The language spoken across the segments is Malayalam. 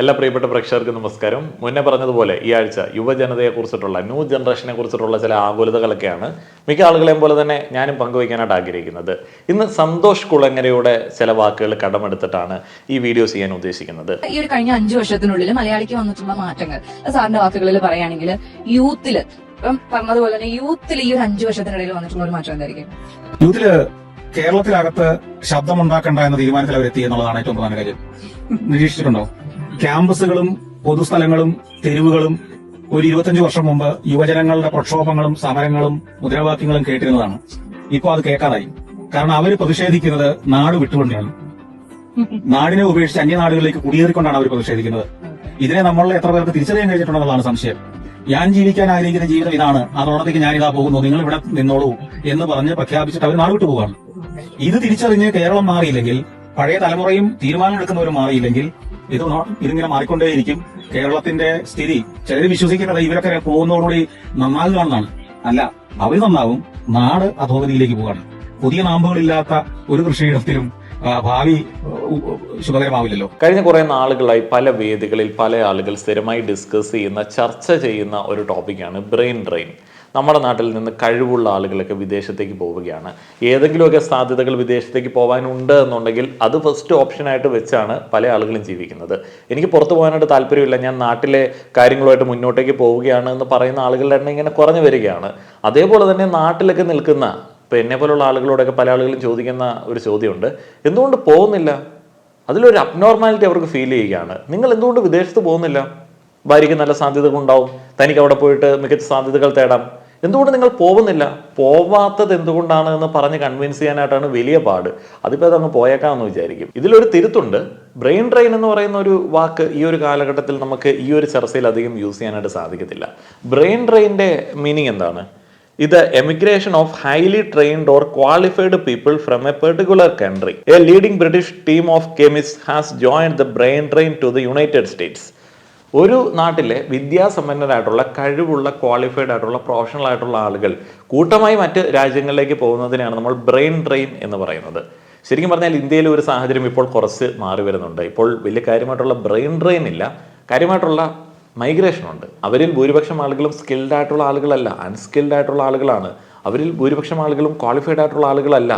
എല്ലാ പ്രിയപ്പെട്ട പ്രേക്ഷകർക്കും നമസ്കാരം. മുന്നേ പറഞ്ഞതുപോലെ ഈ ആഴ്ച യുവജനതയെ കുറിച്ചിട്ടുള്ള ന്യൂ ജനറേഷനെ കുറിച്ചിട്ടുള്ള ചില ആകുലതകളൊക്കെയാണ് മിക്ക ആളുകളെയും പോലെ തന്നെ ഞാനും പങ്കുവയ്ക്കാനായിട്ട് ആഗ്രഹിക്കുന്നത്. ഇന്ന് സന്തോഷ് കുളങ്ങരയുടെ ചില വാക്കുകൾ കടമെടുത്തിട്ടാണ് ഈ വീഡിയോ ചെയ്യാൻ ഉദ്ദേശിക്കുന്നത്. ഈ ഒരു കഴിഞ്ഞ അഞ്ചു വർഷത്തിനുള്ളിൽ മലയാളിക്ക് വന്നിട്ടുള്ള മാറ്റങ്ങൾ. സാറിന്റെ വാക്കുകളിൽ പറയുകയാണെങ്കിൽ യൂത്തിൽ ഇപ്പം പറഞ്ഞതുപോലെ തന്നെ യൂത്തിൽ ഈ ഒരു അഞ്ചു വർഷത്തിനിടയിൽ വന്നിട്ടുള്ള ഒരു മാറ്റം എന്തായിരിക്കും? യൂത്തിൽ കേരളത്തിലകത്ത് ശബ്ദമുണ്ടാക്കണ്ട എന്ന തീരുമാനത്തിൽ അവരെത്തി എന്നുള്ളതാണ് ഏറ്റവും പ്രധാന കാര്യം. നിരീക്ഷിച്ചിട്ടുണ്ടോ? ക്യാമ്പസുകളും പൊതുസ്ഥലങ്ങളും തെരുവുകളും ഒരു ഇരുപത്തഞ്ച് വർഷം മുമ്പ് യുവജനങ്ങളുടെ പ്രക്ഷോഭങ്ങളും സമരങ്ങളും മുദ്രാവാക്യങ്ങളും കേട്ടിരുന്നതാണ്. ഇപ്പോൾ അത് കേൾക്കാതായി. കാരണം അവർ പ്രതിഷേധിക്കുന്നത് നാട് വിട്ടുകൊണ്ടാണ്. നാടിനെ ഉപേക്ഷിച്ച് അന്യനാടുകളിലേക്ക് കുടിയേറിക്കൊണ്ടാണ് അവർ പ്രതിഷേധിക്കുന്നത്. ഇതിനെ നമ്മളെ എത്ര പേർക്ക് തിരിച്ചറിയാൻ കഴിഞ്ഞിട്ടുണ്ടെന്നുള്ളതാണ് സംശയം. ഞാൻ ജീവിക്കാൻ ആഗ്രഹിക്കുന്ന ജീവിതം ഇതാണ്. അതോടത്തേക്ക് ഇതാ പോകുന്നു. നിങ്ങൾ ഇവിടെ നിന്നോളൂ എന്ന് പറഞ്ഞ് പ്രഖ്യാപിച്ചിട്ട് അവർ നാട് വിട്ടു പോവാണ്. ഇത് തിരിച്ചറിഞ്ഞ് കേരളം മാറിയില്ലെങ്കിൽ പഴയ തലമുറയും തീരുമാനമെടുക്കുന്നവരും മാറിയില്ലെങ്കിൽ ഇത് ഇതിങ്ങനെ മാറിക്കൊണ്ടേയിരിക്കും. കേരളത്തിന്റെ സ്ഥിതി. ചിലർ വിശ്വസിക്കുന്നത് ഇവരൊക്കെ പോകുന്നതോടുകൂടി നന്നാകുകയാണെന്നാണ് അല്ല അവർ നന്നാവും. നാട് അധോഗതിയിലേക്ക് പോവാണ് പുതിയ നാമ്പുകളില്ലാത്ത ഒരു കൃഷിയിടത്തിലും ഭാവി ശുഭകരമാവില്ലല്ലോ. കഴിഞ്ഞ കുറെ നാളുകളായി പല വേദികളിൽ പല ആളുകൾ സ്ഥിരമായി ഡിസ്കസ് ചെയ്യുന്ന ചർച്ച ചെയ്യുന്ന ഒരു ടോപ്പിക്കാണ് ബ്രെയിൻ ഡ്രെയിൻ. നമ്മുടെ നാട്ടിൽ നിന്ന് കഴിവുള്ള ആളുകളൊക്കെ വിദേശത്തേക്ക് പോവുകയാണ്. ഏതെങ്കിലുമൊക്കെ സാധ്യതകൾ വിദേശത്തേക്ക് പോകാനുണ്ട് എന്നുണ്ടെങ്കിൽ അത് ഫസ്റ്റ് ഓപ്ഷനായിട്ട് വെച്ചാണ് പല ആളുകളും ജീവിക്കുന്നത്. എനിക്ക് പുറത്തു പോകാനായിട്ട് താല്പര്യമില്ല. ഞാൻ നാട്ടിലെ കാര്യങ്ങളുമായിട്ട് മുന്നോട്ടേക്ക് പോവുകയാണ് എന്ന് പറയുന്ന ആളുകളുടെ എണ്ണം ഇങ്ങനെ കുറഞ്ഞു വരികയാണ്. അതേപോലെ തന്നെ നാട്ടിലൊക്കെ നിൽക്കുന്ന ഇപ്പം എന്നെ പോലുള്ള ആളുകളോടൊക്കെ പല ആളുകളും ചോദിക്കുന്ന ഒരു ചോദ്യമുണ്ട്. എന്തുകൊണ്ട് പോകുന്നില്ല? അതിലൊരു അബ്നോർമാലിറ്റി അവർക്ക് ഫീൽ ചെയ്യുകയാണ്. നിങ്ങൾ എന്തുകൊണ്ട് വിദേശത്ത് പോകുന്നില്ല? ഭാര്യയ്ക്ക് നല്ല സാധ്യതകൾ ഉണ്ടാവും തനിക്ക് അവിടെ പോയിട്ട് മികച്ച സാധ്യതകൾ തേടാം. എന്തുകൊണ്ട് നിങ്ങൾ പോകുന്നില്ല പോവാത്തത് എന്തുകൊണ്ടാണ് എന്ന് പറഞ്ഞ് കൺവിൻസ് ചെയ്യാനായിട്ടാണ് വലിയ പാട്. അതിപ്പോൾ അതങ്ങ് പോയേക്കാമെന്ന് വിചാരിക്കും. ഇതിലൊരു തിരുത്തുണ്ട്. ബ്രെയിൻ ഡ്രെയിൻ എന്ന് പറയുന്ന ഒരു വാക്ക് ഈ ഒരു കാലഘട്ടത്തിൽ നമുക്ക് ഈ ഒരു ചർച്ചയിൽ അധികം യൂസ് ചെയ്യാനായിട്ട് സാധിക്കത്തില്ല. ബ്രെയിൻ ഡ്രെയിന്റെ മീനിങ് എന്താണ്? ഇത് emigration of highly trained or qualified people from a particular country a leading British team of chemist has joined the brain drain to the United States ഒരു നാട്ടിലെ വിദ്യാസമ്പന്നരായിട്ടുള്ള കഴിവുള്ള ക്വാളിഫൈഡ് ആയിട്ടുള്ള പ്രൊഫഷണൽ ആയിട്ടുള്ള ആളുകൾ കൂട്ടമായി മറ്റ് രാജ്യങ്ങളിലേക്ക് പോകുന്നതിനാണ് നമ്മൾ ബ്രെയിൻ ഡ്രെയിൻ എന്ന് പറയുന്നത്. ശരിക്കും പറഞ്ഞാൽ ഇന്ത്യയിലെ ഒരു സാഹചര്യം ഇപ്പോൾ കുറച്ച് മാറി വരുന്നുണ്ട്. ഇപ്പോൾ വലിയ കാര്യമായിട്ടുള്ള ബ്രെയിൻ ഡ്രെയിൻ ഇല്ല. കാര്യമായിട്ടുള്ള മൈഗ്രേഷൻ ഉണ്ട്. അവരിൽ ഭൂരിപക്ഷം ആളുകളും സ്കിൽഡ് ആയിട്ടുള്ള ആളുകളല്ല. അൺസ്കിൽഡ് ആയിട്ടുള്ള ആളുകളാണ്. അവരിൽ ഭൂരിപക്ഷം ആളുകളും ക്വാളിഫൈഡ് ആയിട്ടുള്ള ആളുകളല്ല.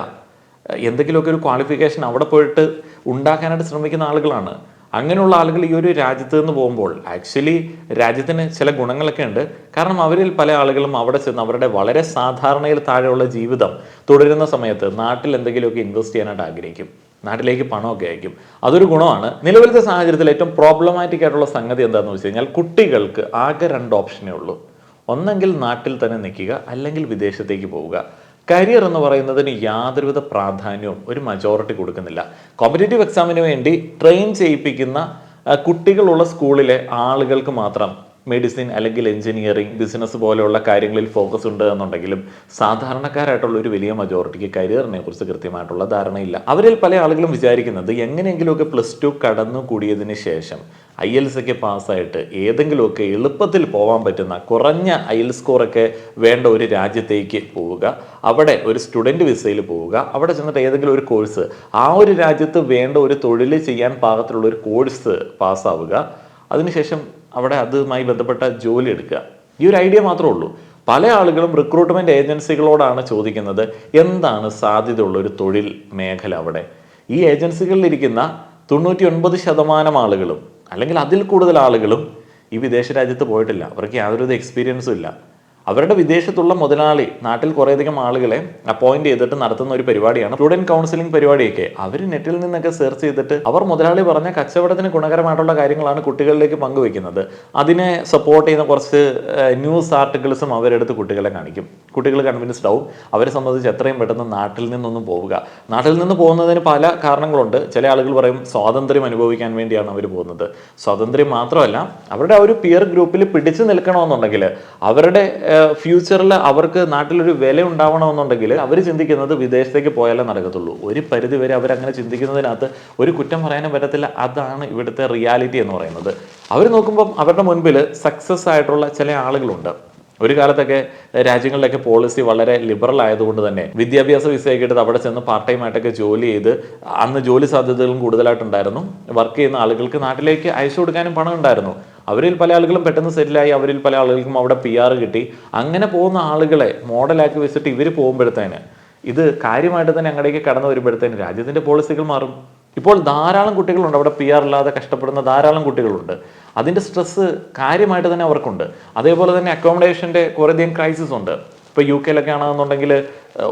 എന്തെങ്കിലുമൊക്കെ ഒരു ക്വാളിഫിക്കേഷൻ അവിടെ പോയിട്ട് ഉണ്ടാക്കാനായിട്ട് ശ്രമിക്കുന്ന ആളുകളാണ്. അങ്ങനെയുള്ള ആളുകൾ ഈ ഒരു രാജ്യത്ത് നിന്ന് പോകുമ്പോൾ ആക്ച്വലി രാജ്യത്തിന് ചില ഗുണങ്ങളൊക്കെ ഉണ്ട്. കാരണം അവരിൽ പല ആളുകളും അവിടെ ചെന്ന് അവരുടെ വളരെ സാധാരണയിൽ താഴെയുള്ള ജീവിതം തുടരുന്ന സമയത്ത് നാട്ടിൽ എന്തെങ്കിലുമൊക്കെ ഇൻവെസ്റ്റ് ചെയ്യാനായിട്ട് ആഗ്രഹിക്കും. നാട്ടിലേക്ക് പണമൊക്കെ അയക്കും. അതൊരു ഗുണമാണ്. നിലവിലത്തെ സാഹചര്യത്തിൽ ഏറ്റവും പ്രോബ്ലമാറ്റിക് ആയിട്ടുള്ള സംഗതി എന്താണെന്ന് വെച്ച് കഴിഞ്ഞാൽ കുട്ടികൾക്ക് ആകെ രണ്ട് ഓപ്ഷനേ ഉള്ളൂ. ഒന്നെങ്കിൽ നാട്ടിൽ തന്നെ നിൽക്കുക അല്ലെങ്കിൽ വിദേശത്തേക്ക് പോവുക. കരിയർ എന്ന് പറയുന്നതിന് യാതൊരുവിധ പ്രാധാന്യവും ഒരു മജോറിറ്റി കൊടുക്കുന്നില്ല. കോമ്പറ്റേറ്റീവ് എക്സാമിന് വേണ്ടി ട്രെയിൻ ചെയ്യിപ്പിക്കുന്ന കുട്ടികളുള്ള സ്കൂളിലെ ആളുകൾക്ക് മാത്രം മെഡിസിൻ അല്ലെങ്കിൽ എഞ്ചിനീയറിംഗ് ബിസിനസ് പോലെയുള്ള കാര്യങ്ങളിൽ ഫോക്കസ് ഉണ്ട് എന്നുണ്ടെങ്കിലും സാധാരണക്കാരായിട്ടുള്ള ഒരു വലിയ മജോറിറ്റിക്ക് കരിയറിനെ കുറിച്ച് കൃത്യമായിട്ടുള്ള ധാരണയില്ല. അവരിൽ പല ആളുകളും വിചാരിക്കുന്നത് എങ്ങനെയെങ്കിലുമൊക്കെ പ്ലസ് ടു കടന്നു കൂടിയതിന് ശേഷം ഐ എൽ സിക്ക് ഒക്കെ പാസ്സായിട്ട് ഏതെങ്കിലുമൊക്കെ എളുപ്പത്തിൽ പോകാൻ പറ്റുന്ന കുറഞ്ഞ ഐ എൽ സ്കോറൊക്കെ വേണ്ട ഒരു രാജ്യത്തേക്ക് പോവുക. അവിടെ ഒരു സ്റ്റുഡന്റ് വിസയിൽ പോവുക. അവിടെ ചെന്നിട്ട് ഏതെങ്കിലും ഒരു കോഴ്സ് ആ ഒരു രാജ്യത്ത് വേണ്ട ഒരു തൊഴിൽ ചെയ്യാൻ പാകത്തിലുള്ള ഒരു കോഴ്സ് പാസ്സാവുക. അതിനുശേഷം അവിടെ അതുമായി ബന്ധപ്പെട്ട ജോലി എടുക്കുക. ഈ ഒരു ഐഡിയ മാത്രമേ ഉള്ളൂ. പല ആളുകളും റിക്രൂട്ട്മെന്റ് ഏജൻസികളോടാണ് ചോദിക്കുന്നത് എന്താണ് സാധ്യതയുള്ള ഒരു തൊഴിൽ മേഖല അവിടെ? ഈ ഏജൻസികളിലിരിക്കുന്ന തൊണ്ണൂറ്റി ഒൻപത് ശതമാനം ആളുകളും അല്ലെങ്കിൽ അതിൽ കൂടുതൽ ആളുകളും ഈ വിദേശ രാജ്യത്ത് പോയിട്ടില്ല. അവർക്ക് യാതൊരു എക്സ്പീരിയൻസും ഇല്ല. അവരുടെ വിദേശത്തുള്ള മുതലാളി നാട്ടിൽ കുറേയധികം ആളുകളെ അപ്പോയിന്റ് ചെയ്തിട്ട് നടത്തുന്ന ഒരു പരിപാടിയാണ് സ്റ്റുഡന്റ് കൗൺസിലിംഗ് പരിപാടിയൊക്കെ. അവർ നെറ്റിൽ നിന്നൊക്കെ സെർച്ച് ചെയ്തിട്ട് അവർ മുതലാളി പറഞ്ഞ കച്ചവടത്തിന് ഗുണകരമായിട്ടുള്ള കാര്യങ്ങളാണ് കുട്ടികളിലേക്ക് പങ്കുവെക്കുന്നത് അതിനെ സപ്പോർട്ട് ചെയ്യുന്ന കുറച്ച് ന്യൂസ് ആർട്ടിക്കിൾസും അവരെടുത്ത് കുട്ടികളെ കാണിക്കും. കുട്ടികൾ കൺവിൻസ്ഡ് ആവും. അവരെ സംബന്ധിച്ച് എത്രയും പെട്ടെന്ന് നാട്ടിൽ നിന്നൊന്നും പോവുക. നാട്ടിൽ നിന്ന് പോകുന്നതിന് പല കാരണങ്ങളുണ്ട്. ചില ആളുകൾ പറയും സ്വാതന്ത്ര്യം അനുഭവിക്കാൻ വേണ്ടിയാണ് അവർ പോകുന്നത്. സ്വാതന്ത്ര്യം മാത്രമല്ല അവരുടെ ആ ഒരു പിയർ ഗ്രൂപ്പിൽ പിടിച്ചു നിൽക്കണമെന്നുണ്ടെങ്കിൽ അവരുടെ ഫ്യൂച്ചറിൽ അവർക്ക് നാട്ടിലൊരു വില ഉണ്ടാവണമെന്നുണ്ടെങ്കിൽ അവർ ചിന്തിക്കുന്നത് വിദേശത്തേക്ക് പോയാലേ നടക്കത്തുള്ളൂ. ഒരു പരിധി വരെ അവരങ്ങനെ ചിന്തിക്കുന്നതിനകത്ത് ഒരു കുറ്റം പറയാനും പറ്റത്തില്ല. അതാണ് ഇവിടുത്തെ റിയാലിറ്റി എന്ന് പറയുന്നത്. അവർ നോക്കുമ്പം അവരുടെ മുൻപിൽ സക്സസ് ആയിട്ടുള്ള ചില ആളുകളുണ്ട്. ഒരു കാലത്തൊക്കെ രാജ്യങ്ങളിലൊക്കെ പോളിസി വളരെ ലിബറൽ ആയതുകൊണ്ട് തന്നെ വിദ്യാഭ്യാസ വിസയൊക്കെ എടുത്ത് അവിടെ ചെന്ന് പാർട്ട് ടൈം ആയിട്ടൊക്കെ ജോലി ചെയ്ത് അന്ന് ജോലി സാധ്യതകളും കൂടുതലായിട്ടുണ്ടായിരുന്നു. വർക്ക് ചെയ്യുന്ന ആളുകൾക്ക് നാട്ടിലേക്ക് അയച്ചു കൊടുക്കാനും പണം ഉണ്ടായിരുന്നു അവരിൽ പല ആളുകളും പെട്ടെന്ന് സെറ്റിലായി അവരിൽ പല ആളുകൾക്കും അവിടെ പി ആർ കിട്ടി. അങ്ങനെ പോകുന്ന ആളുകളെ മോഡലാക്കി വെച്ചിട്ട് ഇവർ പോകുമ്പോഴത്തേന് ഇത് കാര്യമായിട്ട് തന്നെ അങ്ങടേക്ക് കടന്നു വരുമ്പോഴത്തേന് രാജ്യത്തിന്റെ പോളിസികൾ മാറും. ഇപ്പോൾ ധാരാളം കുട്ടികളുണ്ട് അവിടെ പി ആർ ഇല്ലാതെ കഷ്ടപ്പെടുന്ന ധാരാളം കുട്ടികളുണ്ട്. അതിന്റെ സ്ട്രെസ്സ് കാര്യമായിട്ട് തന്നെ അവർക്കുണ്ട്. അതേപോലെ തന്നെ അക്കോമഡേഷന്റെ കുറേയധികം ക്രൈസിസ് ഉണ്ട്. ഇപ്പോൾ യു കെയിലൊക്കെ ആണെന്നുണ്ടെങ്കിൽ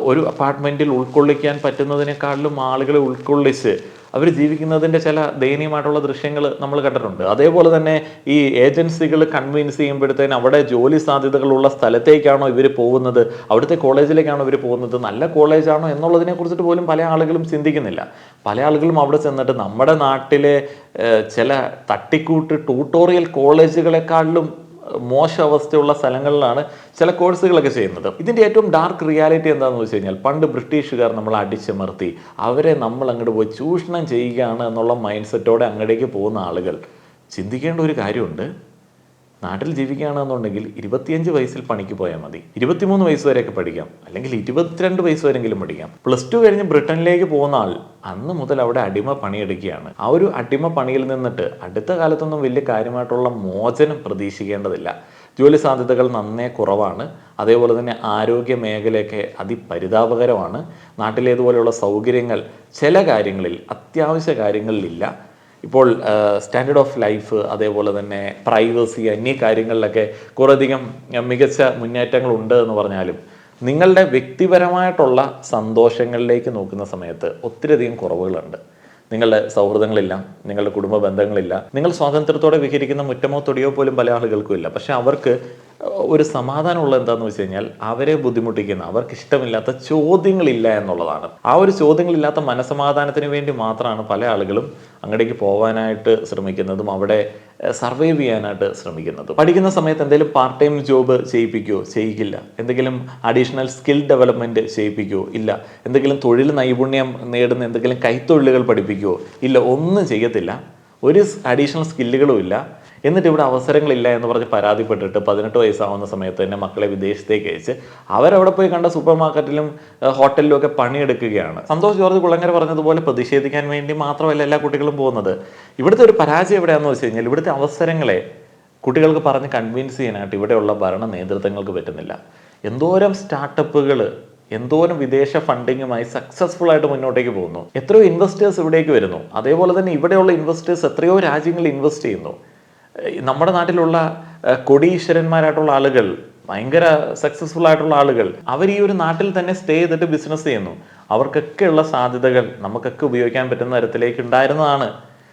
ഒരു അപ്പാർട്ട്മെന്റിൽ ഉൾക്കൊള്ളിക്കാൻ പറ്റുന്നതിനേക്കാളിലും ആളുകളെ ഉൾക്കൊള്ളിച്ച് അവർ ജീവിക്കുന്നതിന്റെ ചില ദയനീയമായിട്ടുള്ള ദൃശ്യങ്ങൾ നമ്മൾ കണ്ടിട്ടുണ്ട്. അതേപോലെ തന്നെ ഈ ഏജൻസികൾ കൺവിൻസ് ചെയ്യുമ്പോഴത്തേന് അവിടെ ജോലി സാധ്യതകളുള്ള സ്ഥലത്തേക്കാണോ ഇവർ പോകുന്നത്? അവിടുത്തെ കോളേജിലേക്കാണോ ഇവർ പോകുന്നത്? നല്ല കോളേജാണോ എന്നുള്ളതിനെ കുറിച്ചിട്ട് പോലും പല ആളുകളും ചിന്തിക്കുന്നില്ല. പല ആളുകളും അവിടെ ചെന്നിട്ട് നമ്മുടെ നാട്ടിലെ ചില തട്ടിക്കൂട്ട് ട്യൂട്ടോറിയൽ കോളേജുകളെക്കാളിലും മോശം അവസ്ഥയുള്ള സ്ഥലങ്ങളിലാണ് ചില കോഴ്സുകളൊക്കെ ചെയ്യുന്നത്. ഇതിന്റെ ഏറ്റവും ഡാർക്ക് റിയാലിറ്റി എന്താണെന്ന് വെച്ച് കഴിഞ്ഞാൽ പണ്ട് ബ്രിട്ടീഷുകാർ നമ്മളെ അടിച്ചമർത്തി. അവരെ നമ്മൾ അങ്ങോട്ട് പോയി ചൂഷണം ചെയ്യുകയാണ് എന്നുള്ള മൈൻഡ് സെറ്റോടെ അങ്ങടേക്ക് പോകുന്ന ആളുകൾ. ചിന്തിക്കേണ്ട ഒരു കാര്യമുണ്ട്. നാട്ടിൽ ജീവിക്കുകയാണെന്നുണ്ടെങ്കിൽ ഇരുപത്തിയഞ്ച് വയസ്സിൽ പണിക്ക് പോയാൽ മതി. ഇരുപത്തിമൂന്ന് വയസ്സ് വരെയൊക്കെ പഠിക്കാം. അല്ലെങ്കിൽ ഇരുപത്തിരണ്ട് വയസ്സ് വരെയെങ്കിലും പഠിക്കാം. പ്ലസ് ടു കഴിഞ്ഞ് ബ്രിട്ടനിലേക്ക് പോകുന്ന ആൾ അന്ന് മുതൽ അവിടെ അടിമ പണിയെടുക്കുകയാണ്. ആ ഒരു അടിമ പണിയിൽ നിന്നിട്ട് അടുത്ത കാലത്തൊന്നും വലിയ കാര്യമായിട്ടുള്ള മോചനം പ്രതീക്ഷിക്കേണ്ടതില്ല. ജോലി സാധ്യതകൾ നന്നേ കുറവാണ്. അതേപോലെ തന്നെ ആരോഗ്യ മേഖലയൊക്കെ അതിപരിതാപകരമാണ്. നാട്ടിലേതുപോലെയുള്ള സൗകര്യങ്ങൾ ചില കാര്യങ്ങളിൽ അത്യാവശ്യ കാര്യങ്ങളിലില്ല. ഇപ്പോൾ സ്റ്റാൻഡേർഡ് ഓഫ് ലൈഫ് അതേപോലെ തന്നെ പ്രൈവസി എന്നീ കാര്യങ്ങളിലൊക്കെ കുറേയധികം മികച്ച മുന്നേറ്റങ്ങൾ ഉണ്ട് എന്ന് പറഞ്ഞാലും നിങ്ങളുടെ വ്യക്തിപരമായിട്ടുള്ള സന്തോഷങ്ങളിലേക്ക് നോക്കുന്ന സമയത്ത് ഒത്തിരിയധികം കുറവുകളുണ്ട്. നിങ്ങളുടെ സൗഹൃദങ്ങളില്ല നിങ്ങളുടെ കുടുംബ ബന്ധങ്ങളില്ല നിങ്ങൾ സ്വാതന്ത്ര്യത്തോടെ വിഹരിക്കുന്ന മുറ്റമോ തൊടിയോ പോലും പല ആളുകൾക്കും ഇല്ല. പക്ഷെ അവർക്ക് ഒരു സമാധാനമുള്ള എന്താണെന്ന് വെച്ച് കഴിഞ്ഞാൽ അവരെ ബുദ്ധിമുട്ടിക്കുന്ന അവർക്ക് ഇഷ്ടമില്ലാത്ത ചോദ്യങ്ങളില്ല എന്നുള്ളതാണ്. ആ ഒരു ചോദ്യങ്ങളില്ലാത്ത മനസമാധാനത്തിന് വേണ്ടി മാത്രമാണ് പല ആളുകളും അങ്ങടേക്ക് പോകാനായിട്ട് ശ്രമിക്കുന്നതും അവിടെ സർവൈവ് ചെയ്യാനായിട്ട് ശ്രമിക്കുന്നതും. പഠിക്കുന്ന സമയത്ത് എന്തെങ്കിലും പാർട്ട് ടൈം ജോബ് ചെയ്യിപ്പിക്കുമോ ചെയ്യിക്കില്ല. എന്തെങ്കിലും അഡീഷണൽ സ്കിൽ ഡെവലപ്മെന്റ് ചെയ്യിപ്പിക്കുമോ ഇല്ല. എന്തെങ്കിലും തൊഴിൽ നൈപുണ്യം നേടുന്ന എന്തെങ്കിലും കൈത്തൊഴിലുകൾ പഠിപ്പിക്കുമോ ഇല്ല. ഒന്നും ചെയ്യത്തില്ല. ഒരു അഡീഷണൽ സ്കില്ലുകളും ഇല്ല. എന്നിട്ട് ഇവിടെ അവസരങ്ങളില്ല എന്ന് പറഞ്ഞ് പരാതിപ്പെട്ടിട്ട് പതിനെട്ട് വയസ്സാവുന്ന സമയത്ത് തന്നെ മക്കളെ വിദേശത്തേക്ക് അയച്ച് അവരവിടെ പോയി കണ്ട സൂപ്പർ മാർക്കറ്റിലും ഹോട്ടലിലും ഒക്കെ പണിയെടുക്കുകയാണ്. സന്തോഷ് ജോർജ് കുളങ്ങര പറഞ്ഞതുപോലെ പ്രതിഷേധിക്കാൻ വേണ്ടി മാത്രമല്ല എല്ലാ കുട്ടികളും പോകുന്നത്. ഇവിടുത്തെ ഒരു പരാജയം എവിടെയാണെന്ന് വെച്ച് കഴിഞ്ഞാൽ ഇവിടുത്തെ അവസരങ്ങളെ കുട്ടികൾക്ക് പറഞ്ഞ് കൺവിൻസ് ചെയ്യാനായിട്ട് ഇവിടെയുള്ള ഭരണ നേതൃത്വങ്ങൾക്ക് പറ്റുന്നില്ല. എന്തോരം സ്റ്റാർട്ടപ്പുകൾ എന്തോരം വിദേശ ഫണ്ടിങ്ങുമായി സക്സസ്ഫുൾ ആയിട്ട് മുന്നോട്ടേക്ക് പോകുന്നു. എത്രയോ ഇൻവെസ്റ്റേഴ്സ് ഇവിടേക്ക് വരുന്നു. അതേപോലെ തന്നെ ഇവിടെയുള്ള ഇൻവെസ്റ്റേഴ്സ് എത്രയോ രാജ്യങ്ങളിൽ ഇൻവെസ്റ്റ് ചെയ്യുന്നു. നമ്മുടെ നാട്ടിലുള്ള കൊടീശ്വരന്മാരായിട്ടുള്ള ആളുകൾ ഭയങ്കര സക്സസ്ഫുൾ ആയിട്ടുള്ള ആളുകൾ അവർ ഈ ഒരു നാട്ടിൽ തന്നെ സ്റ്റേ ചെയ്തിട്ട് ബിസിനസ് ചെയ്യുന്നു. അവർക്കൊക്കെ ഉള്ള സാധ്യതകൾ നമുക്കൊക്കെ ഉപയോഗിക്കാൻ പറ്റുന്ന തരത്തിലേക്ക് ഉണ്ടായിരുന്നതാണ്.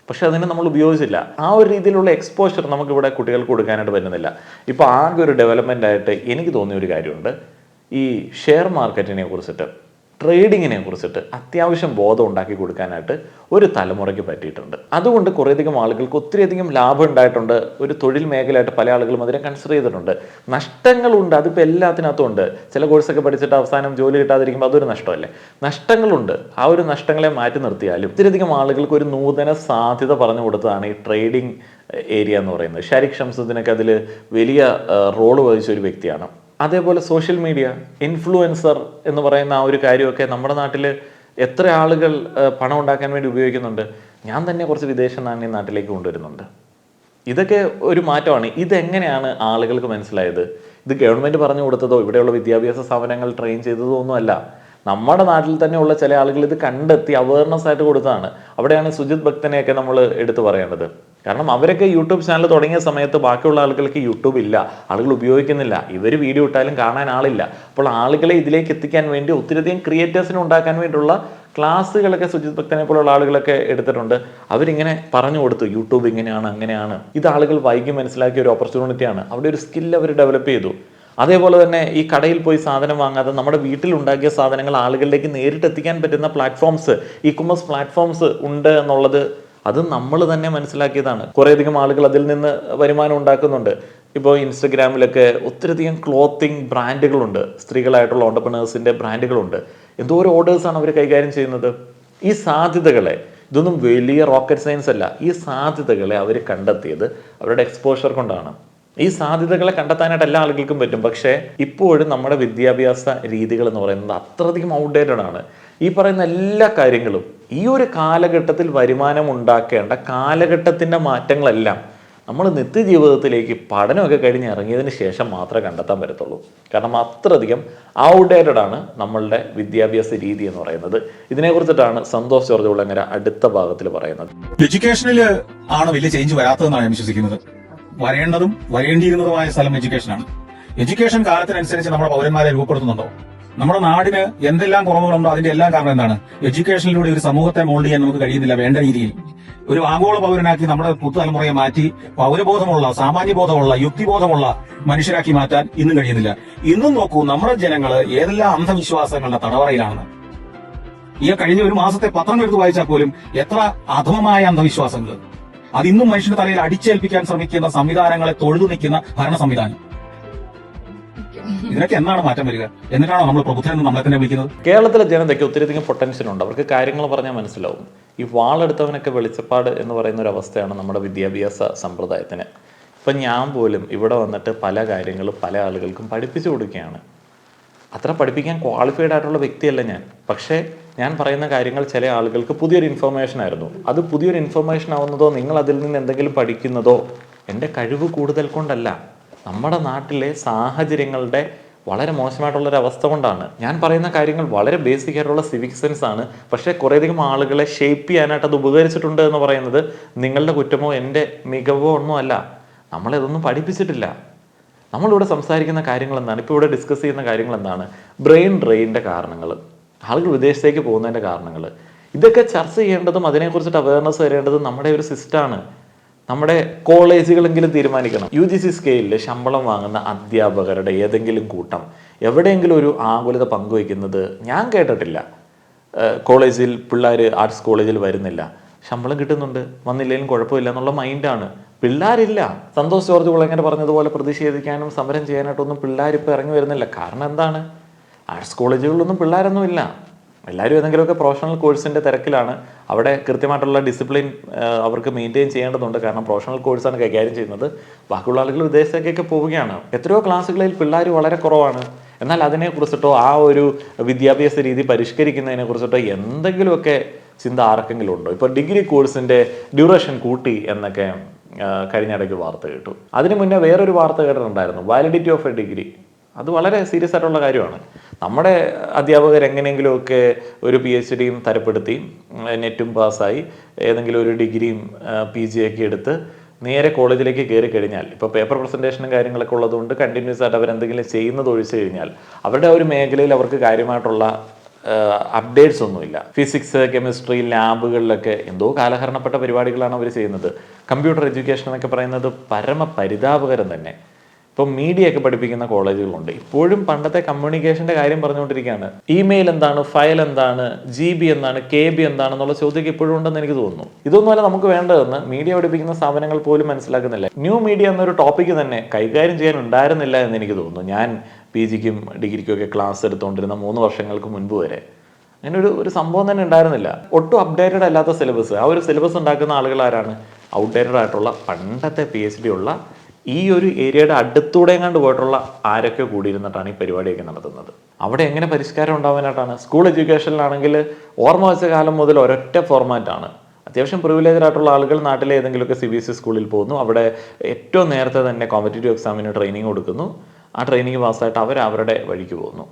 പക്ഷെ അതിനെ നമ്മൾ ഉപയോഗിച്ചില്ല. ആ ഒരു രീതിയിലുള്ള എക്സ്പോഷർ നമുക്ക് ഇവിടെ കുട്ടികൾക്ക് കൊടുക്കാനായിട്ട് പറ്റുന്നില്ല. ഇപ്പോൾ ആകെ ഒരു ഡെവലപ്മെന്റ് ആയിട്ട് എനിക്ക് തോന്നിയ ഒരു കാര്യമുണ്ട്. ഈ ഷെയർ മാർക്കറ്റിനെ കുറിച്ചിട്ട്. ട്രേഡിങ്ങിനെ കുറിച്ചിട്ട് അത്യാവശ്യം ബോധം ഉണ്ടാക്കി കൊടുക്കാനായിട്ട് ഒരു തലമുറയ്ക്ക് പറ്റിയിട്ടുണ്ട്. അതുകൊണ്ട് കുറേയധികം ആളുകൾക്ക് ഒത്തിരിയധികം ലാഭം ഉണ്ടായിട്ടുണ്ട്. ഒരു തൊഴിൽ മേഖലയായിട്ട് പല ആളുകളും അതിനെ കൺസിഡർ ചെയ്തിട്ടുണ്ട്. നഷ്ടങ്ങളുണ്ട് അതിപ്പോൾ എല്ലാത്തിനകത്തും ഉണ്ട്. ചില കോഴ്സൊക്കെ പഠിച്ചിട്ട് അവസാനം ജോലി കിട്ടാതിരിക്കുമ്പോൾ അതൊരു നഷ്ടമല്ലേ? നഷ്ടങ്ങളുണ്ട്. ആ ഒരു നഷ്ടങ്ങളെ മാറ്റി നിർത്തിയാലും ഒത്തിരിയധികം ആളുകൾക്ക് ഒരു നൂതന സാധ്യത പറഞ്ഞു കൊടുത്തതാണ് ഈ ട്രേഡിംഗ് ഏരിയ എന്ന് പറയുന്നത്. ഷാരിഖ് ഷംസുദ്ദീനൊക്കെ അതിൽ വലിയ റോൾ വഹിച്ച ഒരു വ്യക്തിയാണ്. അതേപോലെ സോഷ്യൽ മീഡിയ ഇൻഫ്ലുവൻസർ എന്ന് പറയുന്ന ആ ഒരു കാര്യമൊക്കെ നമ്മുടെ നാട്ടിൽ എത്ര ആളുകൾ പണം ഉണ്ടാക്കാൻ വേണ്ടി ഉപയോഗിക്കുന്നുണ്ട്. ഞാൻ തന്നെ കുറച്ച് വിദേശ നാണ്യം നാട്ടിലേക്ക് കൊണ്ടുവരുന്നുണ്ട്. ഇതൊക്കെ ഒരു മാറ്റമാണ്. ഇതെങ്ങനെയാണ് ആളുകൾക്ക് മനസ്സിലായത്? ഇത് ഗവൺമെന്റ് പറഞ്ഞു കൊടുത്തതോ ഇവിടെയുള്ള വിദ്യാഭ്യാസ സ്ഥാപനങ്ങൾ ട്രെയിൻ ചെയ്തതോ ഒന്നുമല്ല നമ്മുടെ നാട്ടിൽ തന്നെയുള്ള ചില ആളുകൾ ഇത് കണ്ടെത്തി അവയർനെസ് ആയിട്ട് കൊടുത്തതാണ്. അവിടെയാണ് സുജിത് ഭക്തനെയൊക്കെ നമ്മൾ എടുത്തു പറയേണ്ടത്. കാരണം അവരൊക്കെ യൂട്യൂബ് ചാനൽ തുടങ്ങിയ സമയത്ത് ബാക്കിയുള്ള ആളുകൾക്ക് യൂട്യൂബ് ഇല്ല ആളുകൾ ഉപയോഗിക്കുന്നില്ല. ഇവർ വീഡിയോ ഇട്ടാലും കാണാൻ ആളില്ല. അപ്പോൾ ആളുകളെ ഇതിലേക്ക് എത്തിക്കാൻ വേണ്ടി ഒത്തിരിയധികം ക്രിയേറ്റേഴ്സിനെ ഉണ്ടാക്കാൻ വേണ്ടിയുള്ള ക്ലാസ്സുകളൊക്കെ സുജിത് ഭക്തനെ പോലുള്ള ആളുകളൊക്കെ എടുത്തിട്ടുണ്ട്. അവരിങ്ങനെ പറഞ്ഞു കൊടുത്തു യൂട്യൂബ് ഇങ്ങനെയാണ് അങ്ങനെയാണ്. ഇത് ആളുകൾ വൈകി മനസ്സിലാക്കിയ ഒരു ഓപ്പർച്യൂണിറ്റിയാണ് അവിടെ ഒരു സ്കിൽ അവർ ഡെവലപ്പ് ചെയ്തു. അതേപോലെ തന്നെ ഈ കടയിൽ പോയി സാധനം വാങ്ങാതെ നമ്മുടെ വീട്ടിൽ ഉണ്ടാക്കിയ സാധനങ്ങൾ ആളുകളിലേക്ക് നേരിട്ട് എത്തിക്കാൻ പറ്റുന്ന പ്ലാറ്റ്ഫോംസ് ഇ കൊമേഴ്സ് പ്ലാറ്റ്ഫോംസ് ഉണ്ട് എന്നുള്ളത് അത് നമ്മൾ തന്നെ മനസ്സിലാക്കിയതാണ്. കുറേയധികം ആളുകൾ അതിൽ നിന്ന് വരുമാനം ഉണ്ടാക്കുന്നുണ്ട്. ഇപ്പോൾ ഇൻസ്റ്റഗ്രാമിലൊക്കെ ഒത്തിരിയധികം ക്ലോത്തിങ് ബ്രാൻഡുകളുണ്ട് സ്ത്രീകളായിട്ടുള്ള ഓണ്ടർപ്രണേഴ്സിന്റെ ബ്രാൻഡുകളുണ്ട് എന്തോരം ഓർഡേഴ്സാണ് അവർ കൈകാര്യം ചെയ്യുന്നത്. ഈ സാധ്യതകളെ ഇതൊന്നും വലിയ റോക്കറ്റ് സയൻസ് അല്ല. ഈ സാധ്യതകളെ അവർ കണ്ടെത്തിയത് അവരുടെ എക്സ്പോഷർ കൊണ്ടാണ്. ഈ സാധ്യതകളെ കണ്ടെത്താനായിട്ട് എല്ലാ ആളുകൾക്കും പറ്റും. പക്ഷേ ഇപ്പോഴും നമ്മുടെ വിദ്യാഭ്യാസ രീതികൾ എന്ന് പറയുന്നത് അത്രയധികം ഔട്ട്ഡേറ്റഡ് ആണ്. ഈ പറയുന്ന എല്ലാ കാര്യങ്ങളും ഈ ഒരു കാലഘട്ടത്തിൽ വരുമാനം ഉണ്ടാക്കേണ്ട കാലഘട്ടത്തിന്റെ മാറ്റങ്ങളെല്ലാം നമ്മൾ നിത്യജീവിതത്തിലേക്ക് പഠനമൊക്കെ കഴിഞ്ഞ് ഇറങ്ങിയതിന് ശേഷം മാത്രമേ കണ്ടെത്താൻ പറ്റത്തുള്ളൂ. കാരണം അത്രയധികം ഔട്ട്ഡേറ്റഡ് ആണ് നമ്മളുടെ വിദ്യാഭ്യാസ രീതി എന്ന് പറയുന്നത്. ഇതിനെക്കുറിച്ചിട്ടാണ് സന്തോഷ് ജോർജ് ഉള്ളങ്ങര അടുത്ത ഭാഗത്തിൽ പറയുന്നത്. എഡ്യൂക്കേഷനിൽ ആണ് വലിയ ചേഞ്ച് വരാത്തതെന്നാണ് ഞാൻ വിശ്വസിക്കുന്നത്. വരേണ്ടതും വരേണ്ടിയിരുന്നതുമായ സ്ഥലം എഡ്യൂക്കേഷനാണ് എഡ്യൂക്കേഷൻ കാലത്തിനനുസരിച്ച് നമ്മുടെ പൗരന്മാരെ രൂപപ്പെടുത്തുന്നുണ്ടോ? നമ്മുടെ നാടിന് എന്തെല്ലാം കുറവുകളുണ്ടോ അതിന്റെ എല്ലാം കാരണം എന്താണ്? എഡ്യൂക്കേഷനിലൂടെ ഒരു സമൂഹത്തെ മോൾഡ് ചെയ്യാൻ നമുക്ക് കഴിയുന്നില്ല വേണ്ട രീതിയിൽ. ഒരു ആഗോള പൗരനാക്കി നമ്മുടെ പുതുതലമുറയെ മാറ്റി പൗരബോധമുള്ള സാമാന്യബോധമുള്ള യുക്തിബോധമുള്ള മനുഷ്യരാക്കി മാറ്റാൻ ഇന്നും കഴിയുന്നില്ല. ഇന്നും നോക്കൂ നമ്മുടെ ജനങ്ങൾ ഏതെല്ലാം അന്ധവിശ്വാസങ്ങളുടെ തടവറയിലാണ്. ഈ കഴിഞ്ഞ ഒരു മാസത്തെ പത്രം എടുത്ത് വായിച്ചാൽ പോലും എത്ര അധമമായ അന്ധവിശ്വാസങ്ങൾ അതിന്നും മനുഷ്യന്റെ തലയിൽ അടിച്ചേൽപ്പിക്കാൻ ശ്രമിക്കുന്ന സംവിധാനങ്ങളെ തൊഴുതു നിൽക്കുന്ന ഭരണ സംവിധാനം. ഇതിനൊക്കെ എന്നാണ് മാറ്റം വരിക? എന്നിട്ടാണോ നമ്മൾ പ്രബുദ്ധരെന്ന് നമ്മളെ തന്നെ വിളിക്കുന്നത്? കേരളത്തിലെ ജനതയ്ക്ക് ഒത്തിരിയധികം പൊട്ടൻഷ്യൽ ഉണ്ട്. അവർക്ക് കാര്യങ്ങൾ പറഞ്ഞാൽ മനസ്സിലാവും. ഈ വാളെടുത്തവനൊക്കെ വെളിച്ചപ്പാട് എന്ന് പറയുന്ന ഒരു അവസ്ഥയാണ് നമ്മുടെ വിദ്യാഭ്യാസ സമ്പ്രദായത്തിന്. ഇപ്പം ഞാൻ പോലും ഇവിടെ വന്നിട്ട് പല കാര്യങ്ങളും പല ആളുകൾക്കും പഠിപ്പിച്ചു കൊടുക്കുകയാണ്. അത്ര പഠിപ്പിക്കാൻ ക്വാളിഫൈഡ് ആയിട്ടുള്ള വ്യക്തിയല്ല ഞാൻ. പക്ഷേ ഞാൻ പറയുന്ന കാര്യങ്ങൾ ചില ആളുകൾക്ക് പുതിയൊരു ഇൻഫർമേഷൻ ആയിരുന്നു. അത് പുതിയൊരു ഇൻഫർമേഷൻ ആവുന്നതോ നിങ്ങൾ അതിൽ നിന്ന് എന്തെങ്കിലും പഠിക്കുന്നതോ എന്റെ കഴിവ് കൂടുതൽ കൊണ്ടല്ല. നമ്മുടെ നാട്ടിലെ സാഹചര്യങ്ങളുടെ വളരെ മോശമായിട്ടുള്ളൊരു അവസ്ഥ കൊണ്ടാണ്. ഞാൻ പറയുന്ന കാര്യങ്ങൾ വളരെ ബേസിക് ആയിട്ടുള്ള സിവിക് സെൻസ് ആണ്. പക്ഷേ കുറേയധികം ആളുകളെ ഷേപ്പ് ചെയ്യാനായിട്ട് അത് ഉപകരിച്ചിട്ടുണ്ട് എന്ന് പറയുന്നത് നിങ്ങളുടെ കുറ്റമോ എന്റെ മികവോ ഒന്നും അല്ല. നമ്മളിതൊന്നും പഠിപ്പിച്ചിട്ടില്ല. നമ്മളിവിടെ സംസാരിക്കുന്ന കാര്യങ്ങൾ എന്താണ്? ഇപ്പോൾ ഇവിടെ ഡിസ്കസ് ചെയ്യുന്ന കാര്യങ്ങൾ എന്താണ്? ബ്രെയിൻ ഡ്രെയിന്റെ കാരണങ്ങൾ ആളുകൾ വിദേശത്തേക്ക് പോകുന്നതിന്റെ കാരണങ്ങൾ ഇതൊക്കെ ചർച്ച ചെയ്യേണ്ടതും അതിനെക്കുറിച്ചിട്ട് അവയർനെസ് വരേണ്ടതും നമ്മുടെ ഒരു സിസ്റ്റമാണ് നമ്മുടെ കോളേജുകളെങ്കിലും തീരുമാനിക്കണം. യു ജി സി സ്കെയിലിൽ ശമ്പളം വാങ്ങുന്ന അധ്യാപകരുടെ ഏതെങ്കിലും കൂട്ടം എവിടെയെങ്കിലും ഒരു ആകുലത പങ്കുവയ്ക്കുന്നത് ഞാൻ കേട്ടിട്ടില്ല. കോളേജിൽ പിള്ളേർ ആർട്സ് കോളേജിൽ വരുന്നില്ല. ശമ്പളം കിട്ടുന്നുണ്ട് വന്നില്ലെങ്കിലും കുഴപ്പമില്ല എന്നുള്ള മൈൻഡാണ് പിള്ളേരില്ല. സന്തോഷ് ജോർജ് കുളങ്ങനെ പറഞ്ഞതുപോലെ പ്രതിഷേധിക്കാനും സമരം ചെയ്യാനായിട്ടൊന്നും പിള്ളേർ ഇപ്പോൾ ഇറങ്ങി വരുന്നില്ല. കാരണം എന്താണ്? ആർട്സ് കോളേജുകളിലൊന്നും പിള്ളേരൊന്നും ഇല്ല. എല്ലാവരും ഏതെങ്കിലുമൊക്കെ പ്രൊഫഷണൽ കോഴ്സിന്റെ തിരക്കിലാണ്. അവിടെ കൃത്യമായിട്ടുള്ള ഡിസിപ്ലിൻ അവർക്ക് മെയിന്റെയിൻ ചെയ്യേണ്ടതുണ്ട്. കാരണം പ്രൊഫഷണൽ കോഴ്സാണ് കൈകാര്യം ചെയ്യുന്നത്. ബാക്കിയുള്ള ആളുകൾ വിദേശത്തേക്കൊക്കെ പോവുകയാണ്. എത്രയോ ക്ലാസ്സുകളിൽ പിള്ളേർ വളരെ കുറവാണ്. എന്നാൽ അതിനെക്കുറിച്ചിട്ടോ ആ ഒരു വിദ്യാഭ്യാസ രീതി പരിഷ്കരിക്കുന്നതിനെ കുറിച്ചിട്ടോ എന്തെങ്കിലുമൊക്കെ ചിന്ത ആർക്കെങ്കിലും ഉണ്ടോ? ഇപ്പോൾ ഡിഗ്രി കോഴ്സിന്റെ ഡ്യൂറേഷൻ കൂട്ടി എന്നൊക്കെ ആ, കഴിഞ്ഞ ഇടയ്ക്ക് വാർത്ത കേട്ടു. അതിന് മുന്നേ വേറൊരു വാർത്ത കേട്ടിട്ടുണ്ടായിരുന്നു. വാലിഡിറ്റി ഓഫ് എ ഡിഗ്രി അത് വളരെ സീരിയസ് ആയിട്ടുള്ള കാര്യമാണ്. നമ്മുടെ അധ്യാപകർ എങ്ങനെയെങ്കിലുമൊക്കെ ഒരു പി എച്ച് ഡിയും തരപ്പെടുത്തി നെറ്റും പാസ്സായി ഏതെങ്കിലും ഒരു ഡിഗ്രിയും പി ജി ഒക്കെ എടുത്ത് നേരെ കോളേജിലേക്ക് കയറി കഴിഞ്ഞാൽ ഇപ്പോൾ പേപ്പർ പ്രസന്റേഷനും കാര്യങ്ങളൊക്കെ ഉള്ളതുകൊണ്ട് കണ്ടിന്യൂസ് ആയിട്ട് അവരെന്തെങ്കിലും ചെയ്യുന്നത് ഒഴിച്ചു കഴിഞ്ഞാൽ അവരുടെ ഒരു മേഖലയിൽ അവർക്ക് കാര്യമായിട്ടുള്ള അപ്ഡേറ്റ്സ് ഒന്നുമില്ല. ഫിസിക്സ് കെമിസ്ട്രി ലാബുകളിലൊക്കെ എന്തോ കാലഹരണപ്പെട്ട പരിപാടികളാണ് അവർ ചെയ്യുന്നത്. കമ്പ്യൂട്ടർ എഡ്യൂക്കേഷൻ എന്നൊക്കെ പറയുന്നത് പരമ പരിതാപകരം തന്നെ. ഇപ്പം മീഡിയ ഒക്കെ പഠിപ്പിക്കുന്ന കോളേജുകളുണ്ട്. ഇപ്പോഴും പണ്ടത്തെ കമ്മ്യൂണിക്കേഷന്റെ കാര്യം പറഞ്ഞുകൊണ്ടിരിക്കുകയാണ്. ഇമെയിൽ എന്താണ് ഫയൽ എന്താണ് ജി ബി എന്താണ് കെ ബി എന്താണെന്നുള്ള ചോദ്യമൊക്കെ ഇപ്പോഴും ഉണ്ടെന്ന് എനിക്ക് തോന്നുന്നു. ഇതൊന്നുമല്ല നമുക്ക് വേണ്ടതെന്ന് മീഡിയ പഠിപ്പിക്കുന്ന സ്ഥാപനങ്ങൾ പോലും മനസ്സിലാക്കുന്നില്ല. ന്യൂ മീഡിയ എന്നൊരു ടോപ്പിക്ക് തന്നെ കൈകാര്യം ചെയ്യാൻ ഉണ്ടായിരുന്നില്ല എന്ന് എനിക്ക് തോന്നുന്നു. ഞാൻ പി ജിക്കും ഡിഗ്രിക്കും ഒക്കെ ക്ലാസ് എടുത്തുകൊണ്ടിരുന്ന മൂന്ന് വർഷങ്ങൾക്ക് മുൻപ് വരെ. അങ്ങനെ ഒരു ഒരു സംഭവം തന്നെ ഉണ്ടായിരുന്നില്ല. ഒട്ടും അപ്ഡേറ്റഡ് അല്ലാത്ത സിലബസ് ആ ഒരു സിലബസ് ഉണ്ടാക്കുന്ന ആളുകൾ ആരാണ്? ഔട്ട്ഡേറ്റഡ് ആയിട്ടുള്ള പണ്ടത്തെ പി എച്ച് ഡി ഉള്ള ഈ ഒരു ഏരിയയുടെ അടുത്തൂടെ എങ്ങാണ്ട് പോയിട്ടുള്ള ആരൊക്കെ കൂടിയിരുന്നിട്ടാണ് ഈ പരിപാടിയൊക്കെ നടത്തുന്നത്? അവിടെ എങ്ങനെ പരിഷ്കാരം ഉണ്ടാവാനായിട്ടാണ്? സ്കൂൾ എഡ്യൂക്കേഷനിലാണെങ്കിൽ ഓർമ്മ വെച്ച കാലം മുതൽ ഒരൊറ്റ ഫോർമാറ്റാണ് അത്യാവശ്യം പ്രിവിലേജഡ് ആയിട്ടുള്ള ആളുകൾ നാട്ടിലെ ഏതെങ്കിലുമൊക്കെ സി ബി എസ് ഇ സ്കൂളിൽ പോകുന്നു. അവിടെ ഏറ്റവും നേരത്തെ തന്നെ കോമ്പറ്റേറ്റീവ് എക്സാമിന് ട്രെയിനിങ് കൊടുക്കുന്നു. ആ ട്രെയിനിങ് പാസ്സായിട്ട് അവർ അവരുടെ വഴിക്ക് പോകുന്നു.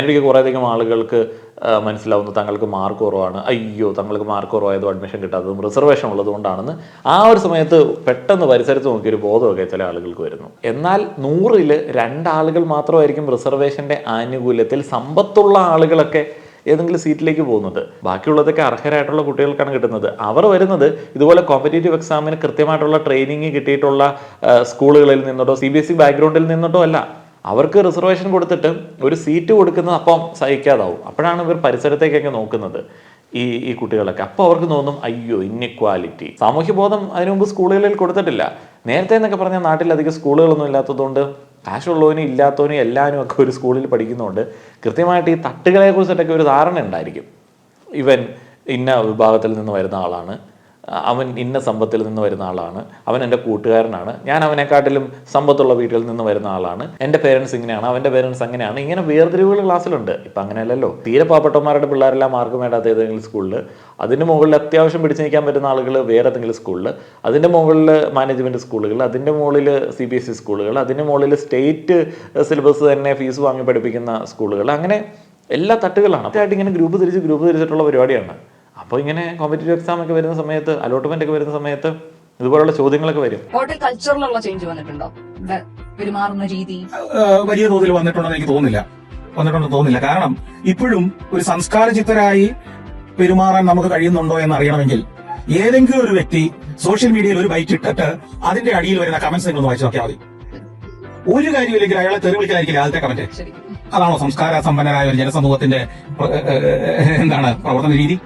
എനിക്ക് കുറേയധികം ആളുകൾക്ക് മനസ്സിലാവുന്നു തങ്ങൾക്ക് മാർക്ക് കുറവാണ്. അയ്യോ തങ്ങൾക്ക് മാർക്ക് കുറവായതും അഡ്മിഷൻ കിട്ടാത്തതും റിസർവേഷൻ ഉള്ളതുകൊണ്ടാണെന്ന് ആ ഒരു സമയത്ത് പെട്ടെന്ന് പരിസരത്ത് നോക്കിയൊരു ബോധമൊക്കെ ചില ആളുകൾക്ക് വരുന്നു. എന്നാൽ നൂറിൽ രണ്ടാളുകൾ മാത്രമായിരിക്കും റിസർവേഷന്റെ ആനുകൂല്യത്തിൽ സമ്പത്തുള്ള ആളുകളൊക്കെ ഏതെങ്കിലും സീറ്റിലേക്ക് പോകുന്നത്. ബാക്കിയുള്ളതൊക്കെ അർഹരായിട്ടുള്ള കുട്ടികൾക്കാണ് കിട്ടുന്നത്. അവർ വരുന്നത് ഇതുപോലെ കോമ്പറ്റേറ്റീവ് എക്സാമിന് കൃത്യമായിട്ടുള്ള ട്രെയിനിങ് കിട്ടിയിട്ടുള്ള സ്കൂളുകളിൽ നിന്നോട്ടോ സി ബി എസ് ഇ ബാക്ക്ഗ്രൗണ്ടിൽ നിന്നോട്ടോ അല്ല. അവർക്ക് റിസർവേഷൻ കൊടുത്തിട്ട് ഒരു സീറ്റ് കൊടുക്കുന്നത് അപ്പം സഹിക്കാതാവും. അപ്പോഴാണ് ഇവർ പരിസരത്തേക്കൊക്കെ നോക്കുന്നത് ഈ ഈ കുട്ടികളൊക്കെ. അപ്പോൾ അവർക്ക് തോന്നും അയ്യോ ഇന്നിക്വാലിറ്റി സാമൂഹ്യബോധം അതിനു മുമ്പ് സ്കൂളുകളിൽ കൊടുത്തിട്ടില്ല. നേരത്തെ എന്നൊക്കെ പറഞ്ഞാൽ നാട്ടിൽ അധികം സ്കൂളുകളൊന്നും ഇല്ലാത്തതുകൊണ്ട് കാശുള്ളവനും ഇല്ലാത്തവനും എല്ലാവരും ഒക്കെ ഒരു സ്കൂളിൽ പഠിക്കുന്നതുകൊണ്ട് കൃത്യമായിട്ട് ഈ തട്ടുകളെ കുറിച്ചിട്ടൊക്കെ ഒരു ധാരണ ഉണ്ടായിരിക്കും. ഇവൻ ഇന്ന വിഭാഗത്തിൽ നിന്ന് വരുന്ന ആളാണ്. അവൻ ഇന്ന സമ്പത്തിൽ നിന്ന് വരുന്ന ആളാണ്. അവൻ എന്റെ കൂട്ടുകാരനാണ്. ഞാൻ അവനെക്കാട്ടിലും സമ്പത്തുള്ള വീട്ടിൽ നിന്ന് വരുന്ന ആളാണ്. എന്റെ പേരൻസ് ഇങ്ങനെയാണ് അവന്റെ പേരൻസ് അങ്ങനെയാണ്. ഇങ്ങനെ വേർതിരിവുകൾ ക്ലാസ്സിലുണ്ട്. ഇപ്പം അങ്ങനെയല്ലല്ലോ. തീരെ പാവപ്പെട്ടവന്മാരുടെ പിള്ളേരെല്ലാം മാർക്ക് വേണ്ടാത്ത ഏതെങ്കിലും സ്കൂളിൽ അതിന്റെ മുകളിൽ അത്യാവശ്യം പിടിച്ചു നിൽക്കാൻ പറ്റുന്ന ആളുകൾ വേറെ ഏതെങ്കിലും സ്കൂളിൽ അതിന്റെ മുകളിൽ മാനേജ്മെന്റ് സ്കൂളുകൾ അതിന്റെ മുകളിൽ സി ബി എസ് ഇ സ്കൂളുകൾ അതിന്റെ മുകളിൽ സ്റ്റേറ്റ് സിലബസ് തന്നെ ഫീസ് വാങ്ങി പഠിപ്പിക്കുന്ന സ്കൂളുകൾ അങ്ങനെ എല്ലാ തട്ടുകളാണ്. അതായിട്ട് ഇങ്ങനെ ഗ്രൂപ്പ് തിരിച്ച് ഗ്രൂപ്പ് തിരിച്ചിട്ടുള്ള പരിപാടിയാണ്. അപ്പോൾ ഇങ്ങനെ കോമ്പറ്റേറ്റീവ് എക്സാം ഒക്കെ വരുന്ന സമയത്ത് അലോട്ട്മെന്റ് ഒക്കെ വരുന്ന സമയത്ത് ഇതുപോലുള്ള ചോദ്യങ്ങളൊക്കെ വരും. ഹോട്ടൽ കൾച്ചറിലുള്ള ചേഞ്ച് വന്നിട്ടുണ്ടോ? പെരുമാറുന്ന രീതി? വലിയ തോതിൽ വന്നിട്ടുണ്ടെന്ന് എനിക്ക് തോന്നുന്നില്ല. വന്നിട്ടുണ്ടെന്ന് തോന്നുന്നില്ല. കാരണം ഇപ്പോഴും ഒരു സംസ്കാര ചിത്തരായി പെരുമാറാൻ നമുക്ക് കഴിയുന്നുണ്ടോ എന്ന് അറിയണമെങ്കിൽ ഏതെങ്കിലും ഒരു വ്യക്തി സോഷ്യൽ മീഡിയയിൽ ഒരു ബൈറ്റ് ഇട്ടിട്ട് അതിന്റെ അടിയിൽ വരുന്ന കമന്റ്സ് നിങ്ങൾ വായിച്ചു നോക്കിയാൽ മതി. ഒരു കാര്യമില്ലെങ്കിൽ അയാളെ തെറി വിളിക്കാതിരിക്കില്ല ആദ്യത്തെ കമന്റ് അതാണോ സംസ്കാര സമ്പന്നരായ ഒരു ജനസമൂഹത്തിന്റെ എന്താണ് പ്രവർത്തന രീതി?